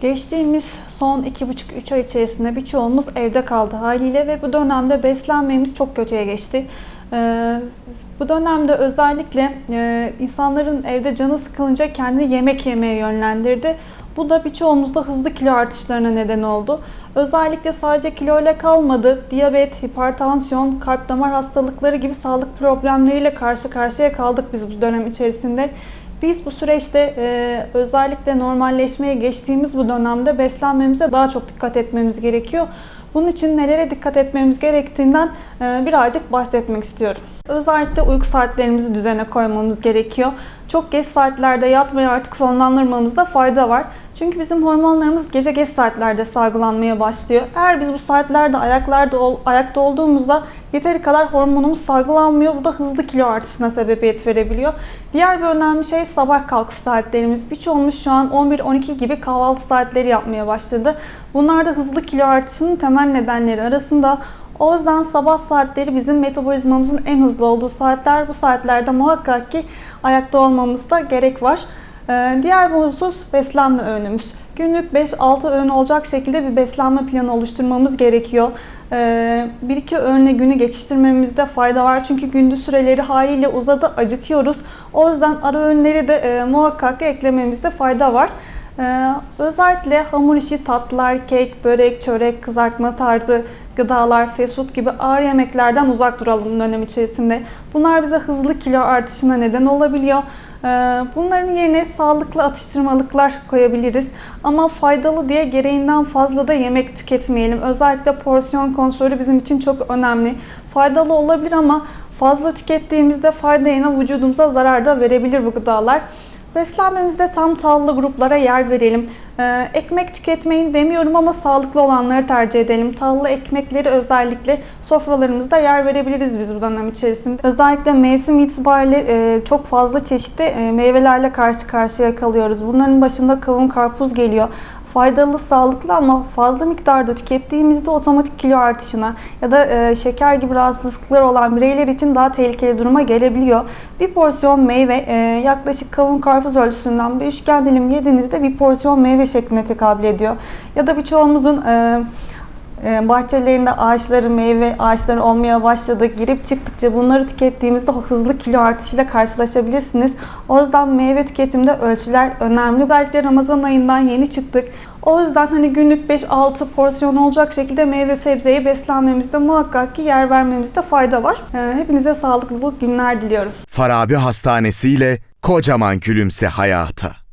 Geçtiğimiz son 2,5-3 ay içerisinde birçoğumuz evde kaldı haliyle ve bu dönemde beslenmemiz çok kötüye geçti. Ee, bu dönemde özellikle e, insanların evde canı sıkılınca kendini yemek yemeye yönlendirdi. Bu da birçoğumuzda hızlı kilo artışlarına neden oldu. Özellikle sadece kilo ile kalmadı. Diyabet, hipertansiyon, kalp damar hastalıkları gibi sağlık problemleriyle karşı karşıya kaldık biz bu dönem içerisinde. Biz bu süreçte e, özellikle normalleşmeye geçtiğimiz bu dönemde beslenmemize daha çok dikkat etmemiz gerekiyor. Bunun için nelere dikkat etmemiz gerektiğinden e, birazcık bahsetmek istiyorum. Özellikle uyku saatlerimizi düzene koymamız gerekiyor. Çok geç saatlerde yatmayı artık sonlandırmamızda fayda var. Çünkü bizim hormonlarımız gece geç saatlerde salgılanmaya başlıyor. Eğer biz bu saatlerde ayaklarda ol, ayakta olduğumuzda yeteri kadar hormonumuz salgılanmıyor. Bu da hızlı kilo artışına sebebiyet verebiliyor. Diğer bir önemli şey sabah kalkış saatlerimiz. Birçoğumuz şu an 11-12 gibi kahvaltı saatleri yapmaya başladı. Bunlar da hızlı kilo artışının temel nedenleri arasında. O yüzden sabah saatleri bizim metabolizmamızın en hızlı olduğu saatler. Bu saatlerde muhakkak ki ayakta olmamızda gerek var. Ee, Diğer bir husus beslenme öğünümüz. Günlük 5-6 öğün olacak şekilde bir beslenme planı oluşturmamız gerekiyor. Ee, Bir iki öğünle günü geçiştirmemizde fayda var. Çünkü gündüz süreleri haliyle uzadı, acıkıyoruz. O yüzden ara öğünleri de e, muhakkak eklememizde fayda var. Ee, özellikle hamur işi, tatlılar, kek, börek, çörek, kızartma tarzı gıdalar, fast gibi ağır yemeklerden uzak duralım dönem içerisinde. Bunlar bize hızlı kilo artışına neden olabiliyor. Ee, bunların yerine sağlıklı atıştırmalıklar koyabiliriz. Ama faydalı diye gereğinden fazla da yemek tüketmeyelim. Özellikle porsiyon kontrolü bizim için çok önemli. Faydalı olabilir ama fazla tükettiğimizde fayda yerine vücudumuza zarar da verebilir bu gıdalar. Beslenmemizde tam tahıllı gruplara yer verelim. Ee, ekmek tüketmeyin demiyorum ama sağlıklı olanları tercih edelim. Tahıllı ekmekleri özellikle sofralarımızda yer verebiliriz biz bu dönem içerisinde. Özellikle mevsim itibariyle e, çok fazla çeşitli e, meyvelerle karşı karşıya kalıyoruz. Bunların başında kavun, karpuz geliyor faydalı, sağlıklı ama fazla miktarda tükettiğimizde otomatik kilo artışına ya da e, şeker gibi rahatsızlıklar olan bireyler için daha tehlikeli duruma gelebiliyor. Bir porsiyon meyve e, yaklaşık kavun karpuz ölçüsünden bir üçgen dilim yediğinizde bir porsiyon meyve şekline tekabül ediyor. Ya da birçoğumuzun e, bahçelerinde ağaçları, meyve ağaçları olmaya başladı. Girip çıktıkça bunları tükettiğimizde hızlı kilo artışıyla karşılaşabilirsiniz. O yüzden meyve tüketiminde ölçüler önemli. Özellikle Ramazan ayından yeni çıktık. O yüzden hani günlük 5-6 porsiyon olacak şekilde meyve sebzeyi beslenmemizde muhakkak ki yer vermemizde fayda var. E, Hepinize sağlıklı günler diliyorum. Farabi Hastanesi ile kocaman gülümse hayata.